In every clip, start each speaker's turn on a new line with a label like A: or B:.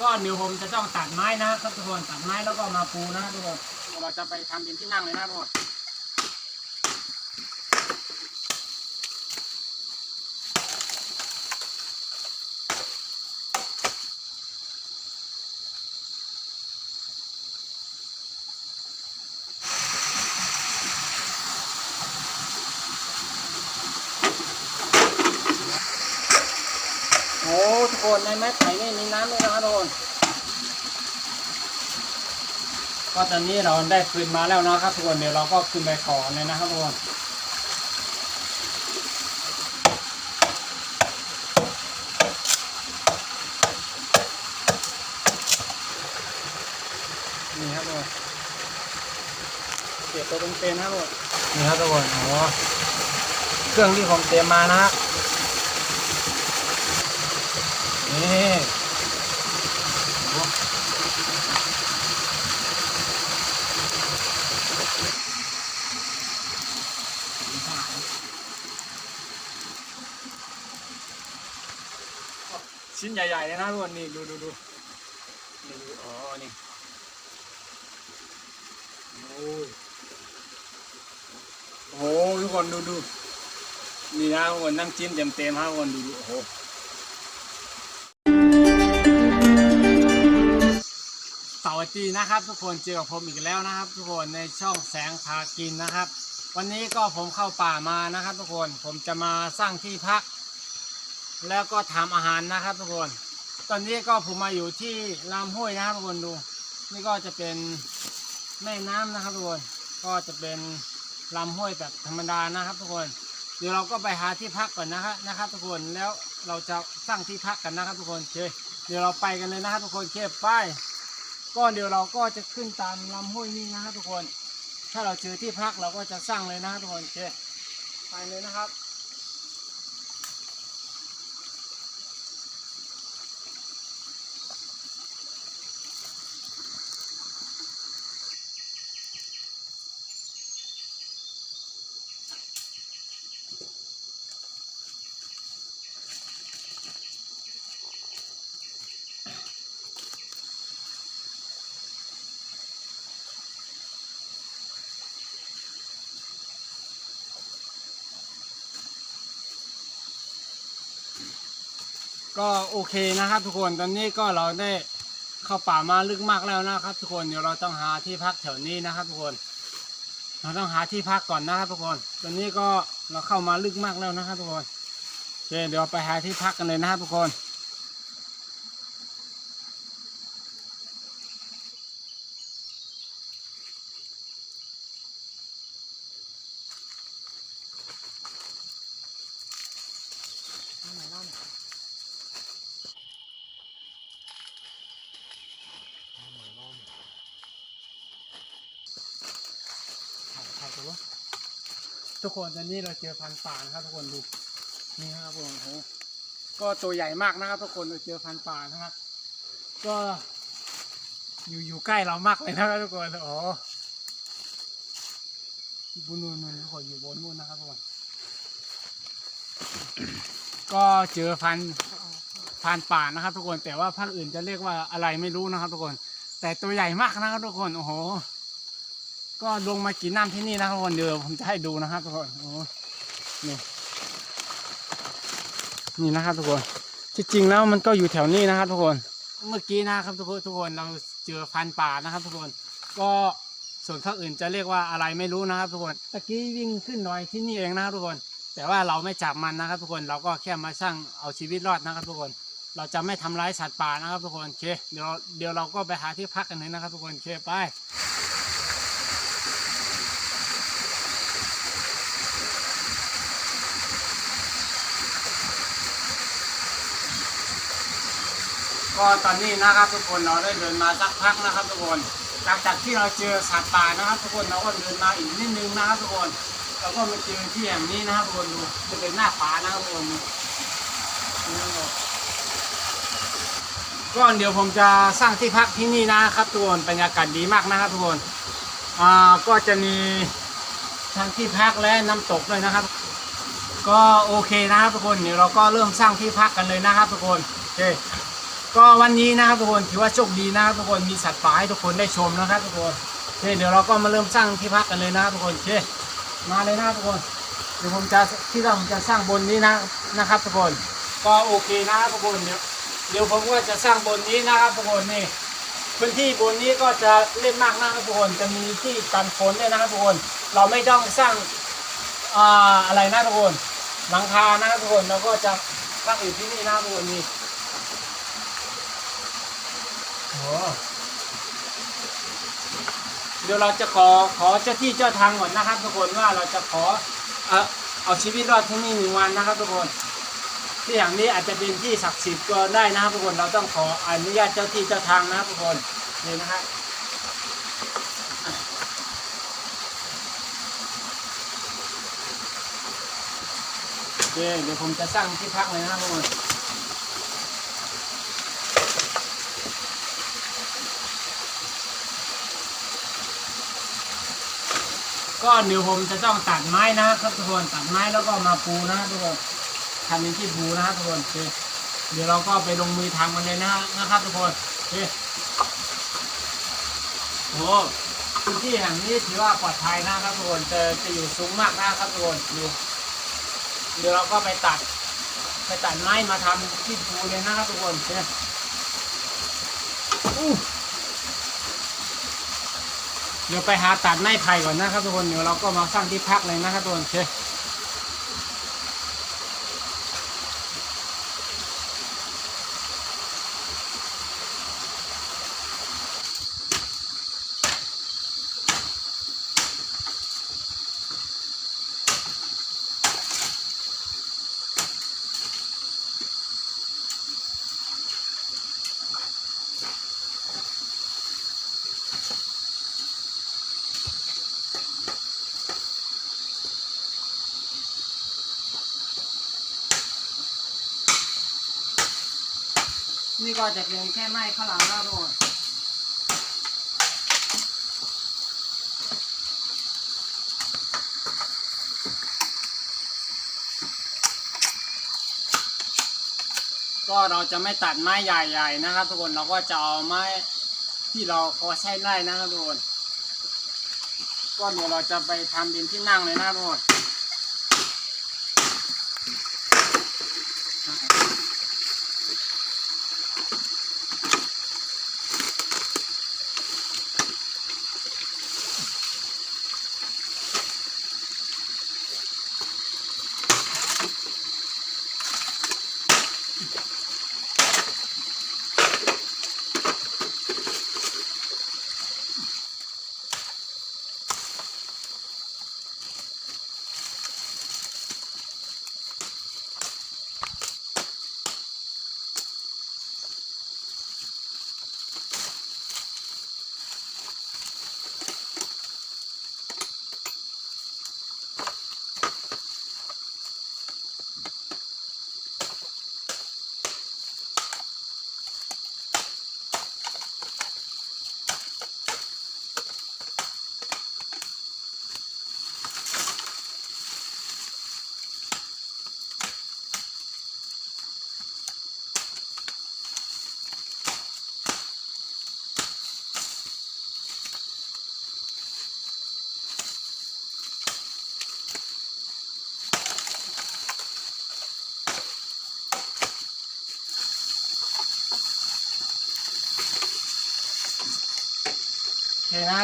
A: ก็เดี๋ยวผมจะต้องตัดไม้นะครับทุกคนตัดไม้แล้วก็มาปูนะทุกคนเราจะไปทำเป็นที่นั่งเลยนะทุกคนโอ้ทุกคนในไม้ไผ่นี่มีน้ำด้วยนะครับทุ ก็ตอนนี้เราได้คืนมาแล้วนะครับทุกคนเดี๋ยวเราก็ขึ้นไปก่อเลยนะครับทุกคนนี่ครับทุกคนเก็บตัวเป็นๆนะครับทุกคนนี่ครับทุกคนโอ้เครื่องที่ผมเตรียมมานะฮะนี่โอ้ชิ้นใหญ่ๆเลย นะทุกคนนี่ดูดูดูนี่ดูอ๋อนี่โอ้ยโอ้โหทุกคนดูดูนี่นะทุกคนนั่งจิ้มเต็มๆฮะทุกคนดูดูโอ้โหเสาร์อาทิตย์นะครับ ทุกคนเจอกับผมอีกแล้วนะครับ ทุกคนในช่องแสงพากินนะครับ วันนี้ก็ผมเข้าป่ามานะครับ ทุกคนผมจะมาสร้างที่พัก แล้วก็ทำอาหารนะครับ ทุกคน ตอนนี้ก็ผมมาอยู่ที่ลำห้วยนะครับทุกคนดู นี่ก็จะเป็นแม่น้ำนะครับทุกคนก็จะเป็นลำห้วยแบบธรรมดานะครับ ทุกคน เดี๋ยวเราก็ไปหาที่พักก่อนนะครับนะครับ ทุกคนแล้วเราจะสร้างที่พักกันนะครับ ทุกคนเคเดี๋ยวเราไปกันเลยนะครับ ทุกคนโอเคไปก็เดี๋ยวเราก็จะขึ้นตามลำห้วยนี้นะครับ ทุกคน ถ้าเราเจอที่พักเราก็จะสร้างเลยนะครับทุกคนเคไปเลยนะครับ ก็โอเคนะครับทุกคนตอนนี้ก็เราได้เข้าป่ามาลึกมากแล้วนะครับ ทุกคนเดี๋ยวเราต้องหาที่พักแถวนี้นะครับ ทุกคน เราต้องหาที่พักก่อนนะครับ ทุกคน ตอนนี้ก็เราเข้ามาลึกมากแล้วนะครับ ทุกคนโอเคเดี๋ยวไปหาที่พักกันเลยนะครับทุกคน ทุกคนตอนนี้เราเจอพันธุ์ป่านะครับ ทุกคนดูนี่ครับผมโอ้โหก็ตัวใหญ่มากนะครับ ทุกคนเราเจอพันธุ์ป่านะครับ ก็อยู่อยู่ใกล้เรามากเลยนะครับทุกคนอ๋อบนนู่นนู่นทุกคนอยู่บนนู่นนะครับทุกคนก็เจอพันธุ์พันธุ์ป่านะครับ ทุกคนแต่ว่าภาคอื่นจะเรียกว่าอะไรไม่รู้นะครับ ทุกคน แต่ตัวใหญ่มากนะครับ ทุกคนโอ้โห ก็ลงมากินน้ำที่นี่นะครับทุกคนเดี๋ยวผมจะให้ดูนะครับทุกคนโอ้นี่นี่นะครับทุกคนที่จริงแล้วมันก็อยู่แถวนี้นะครับทุกคน เมื่อกี้นะครับทุกคนทุกคนเราเจอพันป่านะครับ ทุกคนก็ส่วนภาคอื่นจะเรียกว่าอะไรไม่รู้นะครับ ทุกคนตะกี้วิ่งขึ้นหน่อยที่นี่เองนะครับทุกคน แต่ว่าเราไม่จับมันนะครับ ทุกคนเราก็แค่มาสร้างเอาชีวิตรอดนะครับ ทุกคน เราจะไม่ทำร้ายสัตว์ป่านะครับ ทุกคนโอเคเดี๋ยวเราเดี๋ยวเราก็ไปหาที่พักกันเลยนะครับ ทุกคนโอเคไป ก็ตอนนี้นะครับทุกคนเราได้เดินมาสักพักนะครับทุกคนหลังจากที่เราเจอสัตว์ป่านะครับ ทุกคนเราก็เดินมาอีกนิดนึงนะครับทุกคนเราก็มาเจอที่แห่งนี้นะครับทุกคนดูจะเป็นหน้าผานะครับทุกคนก็เดี๋ยวผมจะสร้างที่พักที่นี่นะครับทุกคนบรรยากาศดีมากนะครับทุกคนอ่าก็จะมีทั้งที่พักและน้ำตกด้วยนะครับ ก็โอเคนะครับทุกคนเดี๋ยวเราก็เริ่มสร้างที่พักกันเลยนะครับทุกคนโอเค ก็วันนี้นะครับทุกคนถือว่าโชคดีนะครับทุกคนมีสัตว์ป่าให้ทุกคนได้ชมนะครับทุกคนเดี๋ยวเราก็มาเริ่มสร้างที่พักกันเลยนะครับทุกคนเคมาเลยนะครับทุกคนเดี๋ยวผมจะที่เราผมจะสร้างบนนี้นะนะครับทุกคนก็โอเคนะครับทุกคนเดี๋ยวเดี๋ยวผมก็จะสร้างบนนี้นะครับทุกคนนี่พื้นที่บนนี้ก็จะเล่นมากนะครับทุกคนจะมีที่กันฝนด้วยนะครับทุกคนเราไม่ต้องสร้างอะไรนะทุกคนหลังคานะครับทุกคนเราก็จะสร้างอยู่ที่นี่นะครับทุกคนนี่ เดี๋ยวเราจะขอขอเจ้าที่เจ้าทางก่อนนะครับ ทุกคนว่าเราจะขอเออเอาชีวิตรอดที่นี่หนึ่งวันนะครับ ทุกคน ที่อย่างนี้อาจจะเป็นที่ศักดิ์สิทธิ์ก็ได้นะครับทุกคนเราต้องขออนุญาตเจ้าที่เจ้าทางนะครับทุกคนนี่นะครับโอเคเดี๋ยวผมจะสร้างที่พักเลยนะครับทุกคน ก็เดี๋ยวผมจะต้องตัดไม้นะครับทุกคนตัดไม้แล้วก็มาปูนะครับทุกคนทำเป็นที่ปูนะครับทุกคนเดี๋ยวเราก็ไปลงมือทำกันเลยนะนะครับ ทุกคนโอ้พื้นที่แห่งนี้ถือว่าปลอดภัยนะครับทุกคนจะจะอยู่สูงมากนะครับทุกคนดูเดี๋ยวเราก็ไปตัด ไปตัดไม้มาทำที่ปูเลยนะครับทุกคนโอเคอู้ เดี๋ยวไปหาตัดไม้ไผ่ก่อนนะครับทุกคนเดี๋ยวเราก็มาสร้างที่พักเลยนะครับทุกคนโอเค นี่ก็จะเป็นแค่ไม้ข้างหลังนะครับทุกคนก็เราจะไม่ตัดไม้ใหญ่ๆนะครับ ทุกคนเราก็จะเอาไม้ที่เราพอใช้ได้นะครับทุกคนก็เดี๋ยวเราจะไปทำเป็นที่นั่งเลยนะครับทุกคน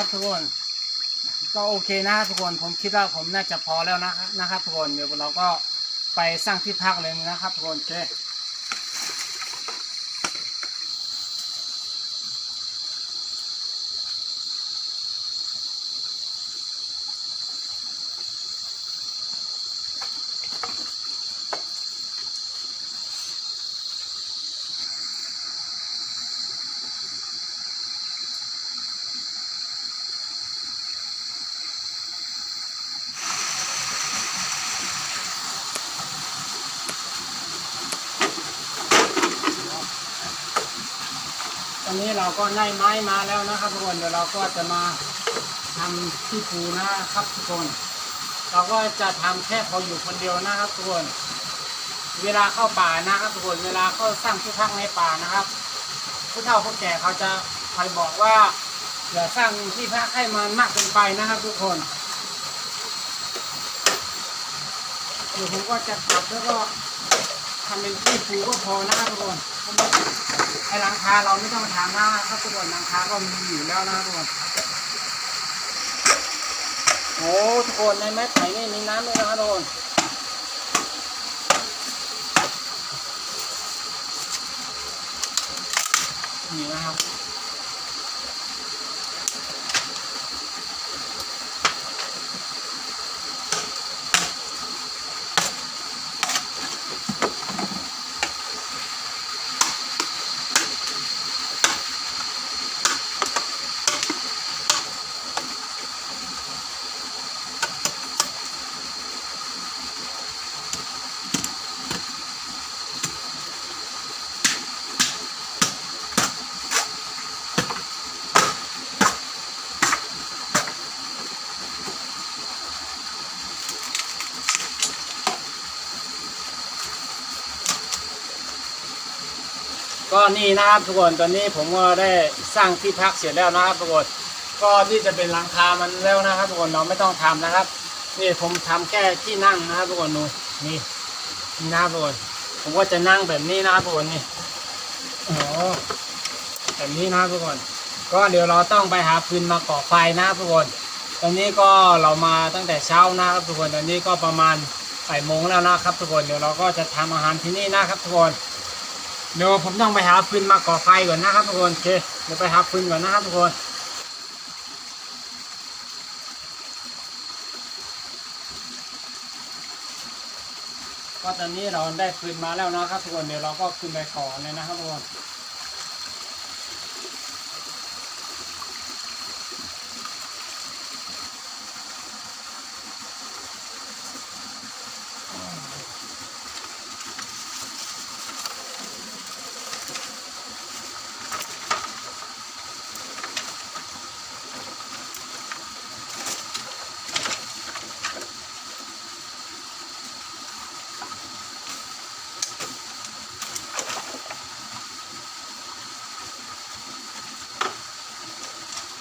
A: นะครับทุกคน ก็โอเคนะครับทุกคนผมคิดว่าผมน่าจะพอแล้วนะนะครับทุกคนเดี๋ยวเราก็ไปสร้างที่พักเลยนะครับทุกคนโอเค เราก็ได้ไม้มาแล้วนะครับทุกคนเดี๋ยวเราก็จะมาทำที่ปูนะครับทุกคน เราก็จะทำแค่พออยู่คนเดียวนะครับทุกคนเวลาเข้าป่านะครับทุกคนเวลาเข้าสร้างที่พักในป่านะครับผู้เฒ่าผู้แก่เขาจะคอยบอกว่าอย่าสร้างที่พักให้มันมากเกินไปนะครับ ทุกคนเดี๋ยวผมก็จะปรับแล้วก็ทำเป็นที่ปูก็พอนะครับทุกคน ไอ้หลังคาเราไม่ต้องมาทำนะครับทุกคนหลังคาก็มีอยู่แล้วนะครับทุกคนโอ้ทุกคนในไม้ไผ่นี่มีน้ำด้วยนะครับทุกคนนี่นะครับ ก็นี่นะครับทุกคนตอนนี้ผมก็ได้สร้างที่พักเสร็จแล้วนะครับทุกคนก็ที่จะเป็นหลังคามันแล้วนะครับทุกคนเราไม่ต้องทำนะครับ นี่ผมทำแค่ที่นั่งนะครับทุกคนดูนี่นี่นะครับทุกคนผมก็จะนั่งแบบนี้นะครับทุกคนนี่โอ้แบบนี้นะครับทุกคนก็เดี๋ยวเราต้องไปหาฟืนมาก่อไฟนะครับทุกคนตอนนี้ก็เรามาตั้งแต่เช้านะครับทุกคนตอนนี้ก็ประมาณบ่ายโมงแล้วนะครับทุกคนเดี๋ยวเราก็จะทำอาหารที่นี่นะครับทุกคน เดี๋ยวผมต้องไปหาฟืนมาก่อไฟก่อนนะครับทุกคนโอเคเดี๋ยวไปหาฟืนก่อนนะครับทุกคนก็ตอนนี้เราได้ฟืนมาแล้วนะครับทุกคนเดี๋ยวเราก็ขึ้นไปก่อเลยนะครับทุกคน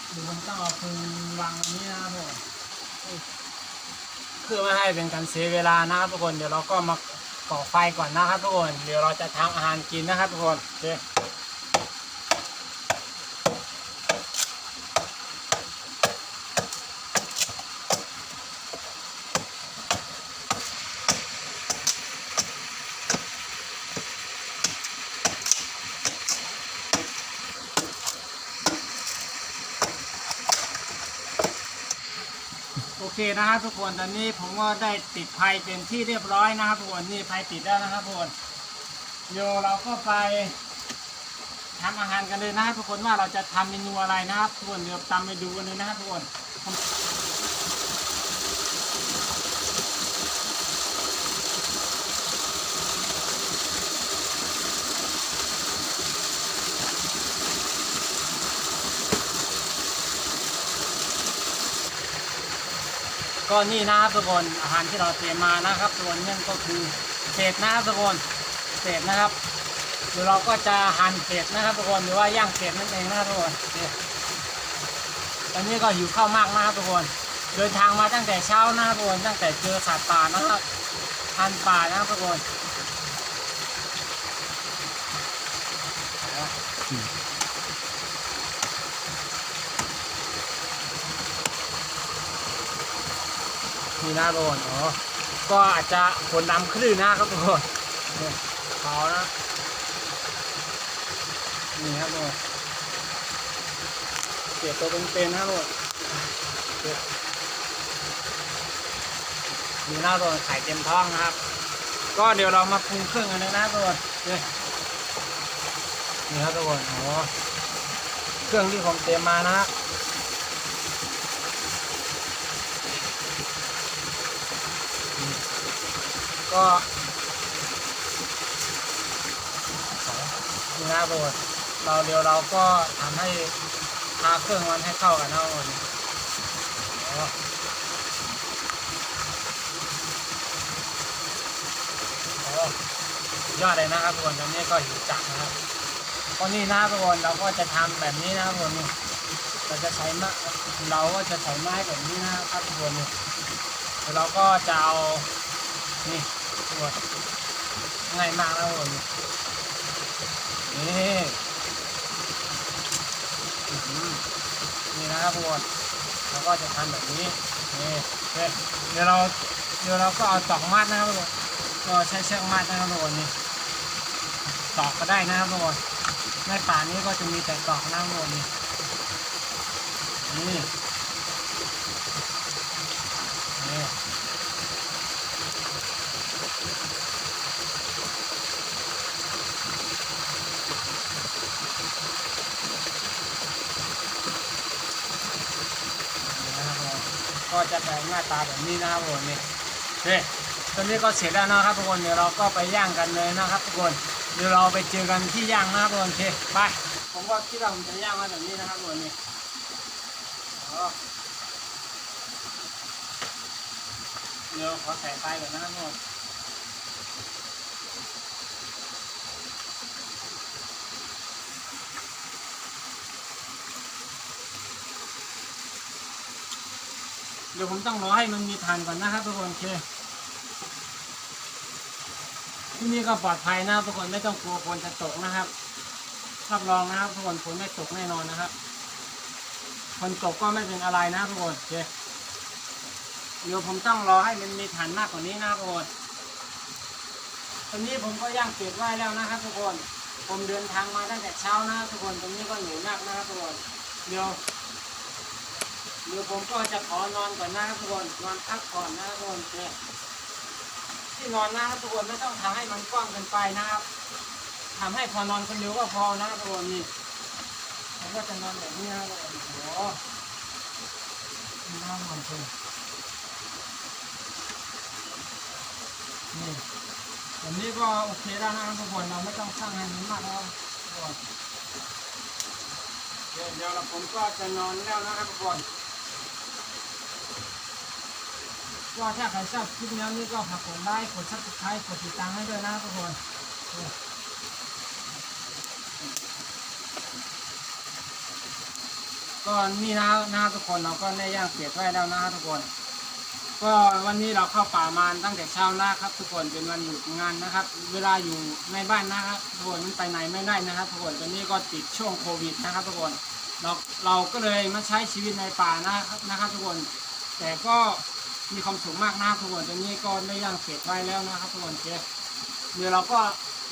A: เดี๋ยวผมต้องเอาฟืนวางตรงนี้นะครับทุกคนเพื่อไม่ให้ เสียเวลานะครับทุกคนเดี๋ยวเราก็มาก่อไฟก่อนนะครับทุกคน เดี๋ยวเราจะทำอาหารกินนะครับทุกคนโอเค เคนะครับทุกคนตอนนี้ผมก็ได้ติดไฟเป็นที่เรียบร้อยนะครับทุกคนนี่ไฟติดแล้วนะครับทุกคนโยเราก็ไปทำอาหารกันเลยนะครับทุกคนว่าเราจะทำเมนูอะไรนะครับทุกคนเดี๋ยวตามไปดูกันเลยนะครับทุกคน ก็นี่นะครับทุกคนอาหารที่เราเตรียมมานะครับส่วนนี้ก็คือเศษนะครับทุกคนเศษนะครับเดี๋ยวเราก็จะหั่นเศษนะครับทุกคนหรือว่าย่างเศษนั่นเองนะครับทุกคนตอนนี้ก็หิวข้าวมากนะครับทุกคนเดินทางมาตั้งแต่เช้านะครับทุกคนตั้งแต่เจอสัตว์ป่านะครับพันป่านะครับทุกคน นี่นะทุกคนอ๋อก็อาจจะฝนดำคลื่นนะครับทุกคนเนี่ยเขานะนี่ครับทุกคนเสียบตัวเป็นๆนะครับทุกคนเสียบมีหน้าตัวไข่เต็มท้องนะครับ ก็เดี๋ยวเรามาปรุงเครื่องกันนะทุกคนนี่นี่ครับทุกคนโอ้เครื่องที่ผมเตรียมมานะครับ ก็นี่นะครับทุกคนเราเดียวเราก็ทำให้ทาเครื่องมันให้เข้ากันนะครับทุกคนโอ้โอ้ยอดเลยนะครับทุกคนตอนนี้ก็หิวจัดนะครับก็นี่นะครับทุกคนเราก็จะทำแบบนี้นะครับทุกคนเราจะใช้ไม้เราก็จะใช้ไม้แบบนี้นะครับทุกคนแล้วเราก็จะเอานี่ ทุกคนง่ายมากนะครับทุกคนนี่นี่อื้อนี่นะครับทุกคนเราก็จะทำแบบนี้นี่เดี๋ยวเราเดี๋ยวเราก็เอาตอกมัดนะครับทุกคนก็ใช้เชือกมัดนะครับทุกคนนี่ตอกก็ได้นะครับทุกคนในป่านี้ก็จะมีแต่ตอกน้ำวนนี่นี่นี่นะครับผมก็ จะแต่งหน้าตาแบบนี้นะครับผมนี่โอเคตอนนี้ก็เสร็จแล้วนะครับทุกคนเดี๋ยวเราก็ไปย่างกันเลยนะครับทุกคนเดี๋ยวเราไปเจอกันที่ย่างนะครับทุกคนโอเคไปผมก็คิดว่าผมจะย่างมาแบบนี้นะครับทุกคนนี่อ๋อเดี๋ยวขอใส่ไฟก่อนนะครับทุกคน เดี๋ยวผมต้องรอให้มันมีทานก่อนนะครับทุกคนโอเคที่นี่ก็ปลอดภัยนะครับทุกคนไม่ต้องกลัวฝนจะตกนะครับรับรองนะครับทุกคนฝนไม่ตกแน่นอนนะครับฝนตกก็ไม่เป็นอะไรนะทุกคนโอเคเดี๋ยวผมต้องรอให้มันมีฐานมากกว่านี้นะครับทุกคนตอนนี้ผมก็ย่างเก็บไว้แล้วนะครับ ทุกคน ผมเดินทางมาตั้งแต่เช้านะทุกคนตรงนี้ก็เหนื่อยมากนะครับทุกคนเดี๋ยว เดี๋ยวผมก็จะขอนอนก่อนนะครับทุกคนนอนพักผ่อนนะครับทุกคนโอเคที่นอนนะครับทุกคนไม่ต้องทำให้มันกว้างเกินไปนะครับทำให้พอนอนคนเดียวก็พอนะครับทุกคนนี่ผมก็จะนอนแบบนี้นะครับทุกคนโอ้โหนี่น่านอนเชินี่แบบนี้ก็โอเคแล้วนะครับทุกคนเราไม่ต้องสร้างให้มันมากแล้วทุกคนเดี๋ยวเดี๋ยวเราผมก็จะนอนแล้วนะครับทุกคน ก็ถ้าใครชอบคลิปนี้นี่ก็ฝากกดไลค์กดซับสไครต์กดติดตามให้ด้วยนะทุกคนก็นี่นะนะทุกคนเราก็ได้ย่างเปียกไว้แล้วนะทุกคน ก็วันนี้เราเข้าป่ามาตั้งแต่เช้านะครับ ทุกคนเป็นวันหยุดงานนะครับ เวลาอยู่ในบ้านนะครับทุกคนมันไปไหนไม่ได้นะครับทุกคนตอนนี้ก็ติดช่วงโควิดนะครับ ทุกคนเราเราก็เลยมาใช้ชีวิตในป่านะครับนะครับ ทุกคน แต่ก็ มีความสุขมากนะทุกคนตอนนี้ก็ได้ย่างเสร็จไว้แล้วนะครับทุกคนเจเดี๋ยวเราก็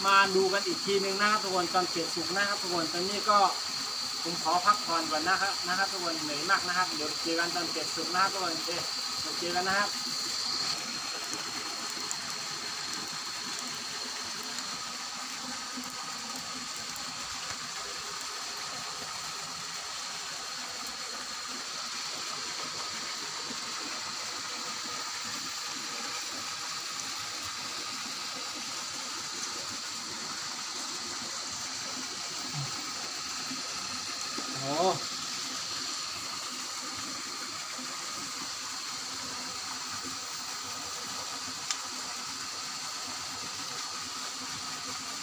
A: มาดูกันอีกทีหนึ่งนะครับทุกคนตอนเสร็จสุกนะครับทุกคนตอนนี้ก็ผมขอพักผ่อนก่อนนะครับนะครับทุกคนเหนื่อยมากนะครับเดี๋ยวเจอกันตอนเสร็จสุกนะครับทุกคนเจเดี๋ยวเจอกันนะครับ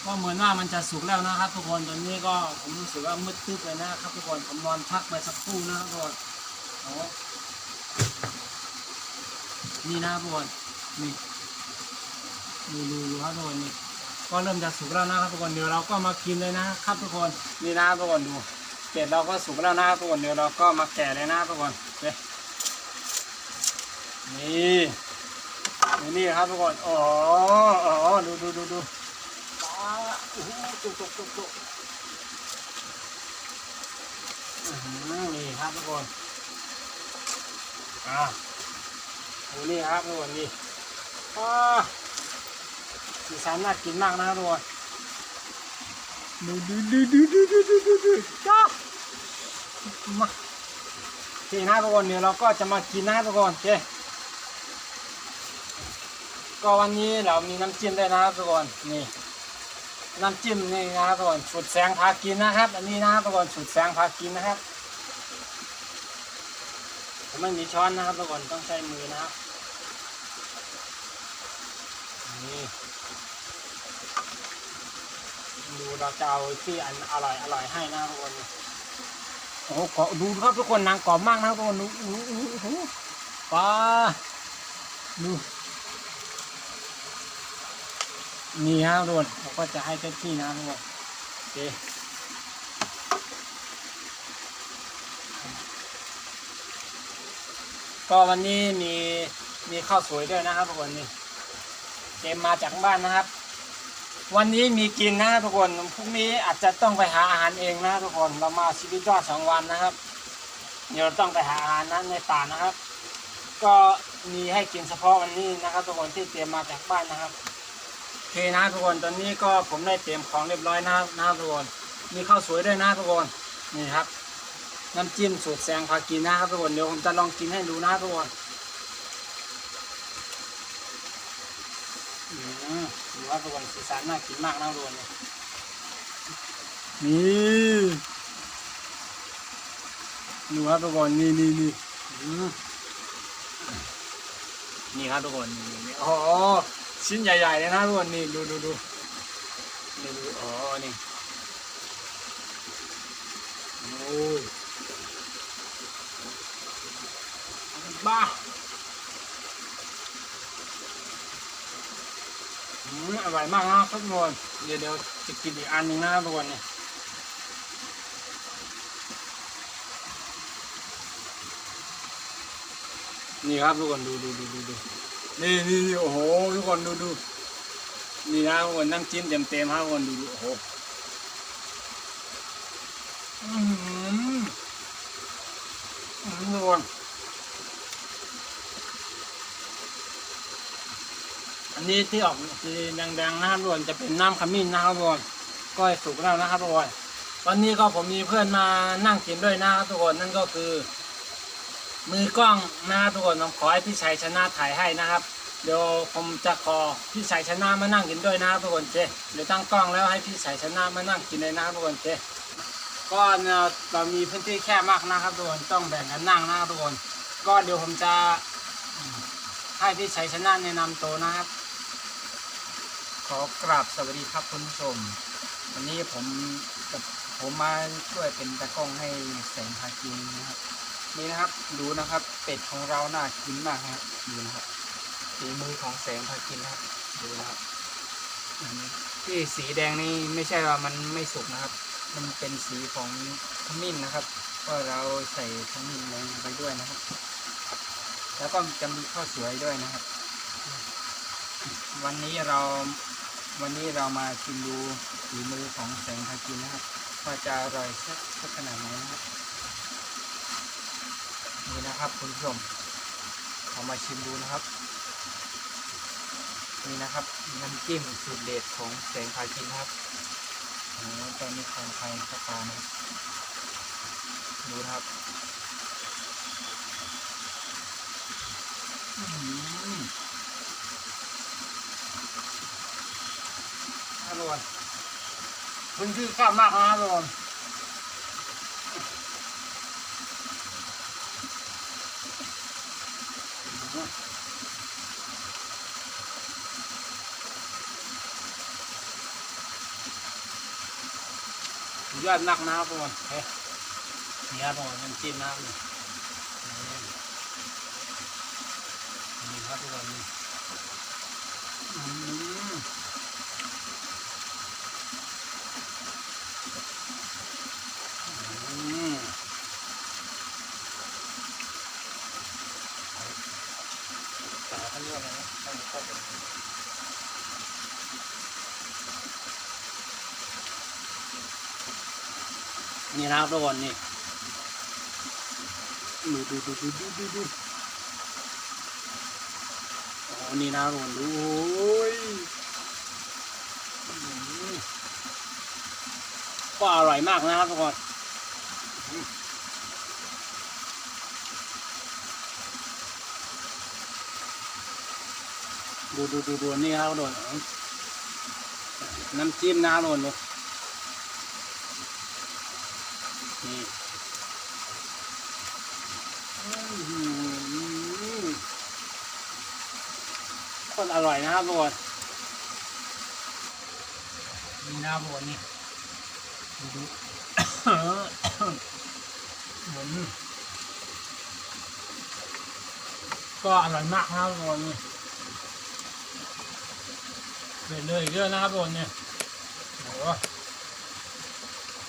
A: โอ้ ก็เหมือนว่ามันจะสุกแล้วนะครับ ทุกคนตอนนี้ก็ผมรู้สึกว่ามืดตึ๊บเลยนะครับ ทุกคนผมนอนพักไปสักครู่นะครับทุกคนโอ้นี่นะทุกคนนี่ดูดูดูครับทุกคนนี่ก็เริ่มจะสุกแล้วนะครับทุกคนเดี๋ยวเราก็มากินเลยนะครับทุกคนนี่นะทุกคนดูเป็ดเราก็สุกแล้วนะครับทุกคนเดี๋ยวเราก็มาแกะเลยนะทุกคนเฮ้ยนี่นี่นี่ครับทุกคนอ๋ออ๋อดูดูดูดู โอ้โหจุกจุกจุกจุกนี่ครับทุกคน อ่าโอ้นี่ครับทุกคนนี่อ่าสีสันน่ากินมากนะครับทุกคนดูดูดูดูดูดูดูดูดูจ้ามาโอเคนะทุกคนเดี๋ยวเราก็จะมากินนะทุกคนโอเคก็วันนี้เรามีน้ำจิ้มด้วยนะครับทุกคนนี่ น้ำจิ้มนี่นะครับทุกคนฉุดแสงพากินนะครับ อันนี้นะครับทุกคนฉุดแสงพากินนะครับผมไม่มีช้อนนะครับทุกคนต้องใช้มือนะครับนี่ดูเราจะเอาที่อันอร่อยอร่อยให้นะทุกคนโอ้โหขอดูครับทุกคนนางกรอบมากนะครับทุกคนดูดูดูปลาดู นี่ฮะทุกคนเราก็จะให้เจ้าที่นะทุกคนโอเคก็วันนี้มีมีข้าวสวยด้วยนะครับทุกคนนี่เกมมาจากบ้านนะครับ วันนี้มีกินนะครับทุกคนพรุ่งนี้อาจจะต้องไปหาอาหารเองนะทุกคนเรามาชีวิตรอดสองวันนะครับเดี๋ยวต้องไปหาอาหารนั้นในป่านะครับ ก็มีให้กินเฉพาะวันนี้นะครับทุกคนที่เตรียมมาจากบ้านนะครับ เคนะทุกคนตอนนี้ก็ผมได้เตรียมของเรียบร้อยนะนะทุกคนมีข้าวสวยด้วยนะทุกคนนี่ครับ น้ำจิ้มสูตรแซงพากินนะครับทุกคนเดี๋ยวผมจะลองกินให้ดูนะทุกคนอืมดูว่าทุกคนสีสันน่ากินมากนะทุกคนเนี่ยนี่ดูครับทุกคนนี่นี่นี่นี่ครับทุกคนนี่โอ้ ชิ้นใหญ่ๆเลยนะทุกคนนี่ดูดูดูนี่ดูอ๋อนี่โอ้ยบ้าอืมอร่อยมากนะครับทุกคนเดี๋ยวเดี๋ยวจะกินอีกอันหนึงนะทุกคนเนี่ยนี่ครับทุกคนดูดูดูดูดู นี่นี่โอ้โหทุกคนดูดูนี่นะทุกคนน้ำจิ้มเต็มเต็มครับทุกคนดูดูโอ้โหอืมทุกคนอันนี้ที่ออกสีแดงๆนะครับทุกคนจะเป็นน้ำขมิ้นนะครับทุกคนก็สุกแล้วนะครับทุกคนวันนี้ก็ผมมีเพื่อนมานั่งกินด้วยนะครับทุกคนนั่นก็คือ มือกล้องนะทุกคนผมขอให้พี่ชัยชนะถ่ายให้นะครับเดี๋ยวผมจะขอพี่ชัยชนะมานั่งกินด้วยนะครับทุกคนเจเดี๋ยวตั้งกล้องแล้วให้พี่ชัยชนะมานั่งกินเลยนะครับทุกคนเจก็เนี่ยเรามีพื้นที่แคบมากนะครับทุกคนต้องแบ่งกันนั่งนะครับทุกคนก็เดี๋ยวผมจะให้พี่ชัยชนะแนะนำตัวนะครับ ขอกราบสวัสดีครับคุณผู้ชม วันนี้ผมผมมาช่วยเป็นตะกล้องให้แสงพากินนะครับ นี่นะครับดูนะครับเป็ดของเราน่ากินมากนะครับดูนะครับฝีมือของแสงพากินนะครับดูนะครับที่สีแดงนี่ไม่ใช่ว่ามันไม่สุกนะครับ มันเป็นสีของขมิ้นนะครับก็เราใส่ขมิ้นลงไปด้วยนะครับ แล้วก็จะมีข้าวสวยด้วยนะครับ วันนี้เราวันนี้เรามาชิมดูฝีมือของแสงพากินนะครับว่าจะอร่อยสักขนาดไหนนะครับ นี่นะครับคุณผู้ชมเรามาชิมดูนะครับ นี่นะครับน้ำจิ้มสูตรเด็ดของแสงพากินครับโอ้โหตอนนี้ของไทยสตาร์นะดูนะครับอื้อหืออร่อยพื้นที่แคบมากนะทุกคน ยอดนักนะครับทุกคนเฮ้ยเนี่ครับทุกคนน้ำจิ้มนะครับนี่นี่ครับทุกคนนี่อืมอืมแต่เขาเรียกอะไรนะต้องเข้าไป นี่นะครับทุกคนนี่ดูดูดูดูดูดูดูโอ้นี่นะทุกคนดูโอ้ยก็อร่อยมากนะครับทุกคนดูดูดูดูนี่ครับโดนน้ำจิ้มนะโดนดูนี่อื้อหือโคนอร่อยนะครับทุกคนนี่นะครับทุกคนนี่ดูดูอืมก็อร่อยมากนะครับทุกคนเรื่อยเยอะนะครับทุกคนเนี่ยโอ้โห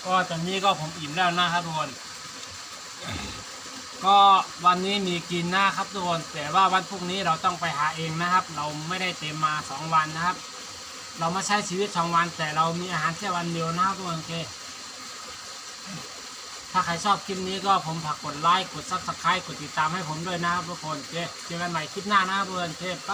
A: ก็ตอนนี้ก็ผมอิ่มแล้วนะครับทุกคน ก็วันนี้มีกินนะครับทุกคนแต่ว่าวันพรุ่งนี้เราต้องไปหาเองนะครับ เราไม่ได้เต็มมาสองวันนะครับ เรามาใช้ชีวิตสองวัน แต่เรามีอาหารแค่วันเดียวนะครับทุกคนโอเค ถ้าใครชอบคลิปนี้ก็ผมฝากกดไลค์กดซับสไครต์กดติดตามให้ผมด้วยนะครับทุกคนโอเคเจอกันใหม่คลิปหน้านะครับทุกคนโอเคไป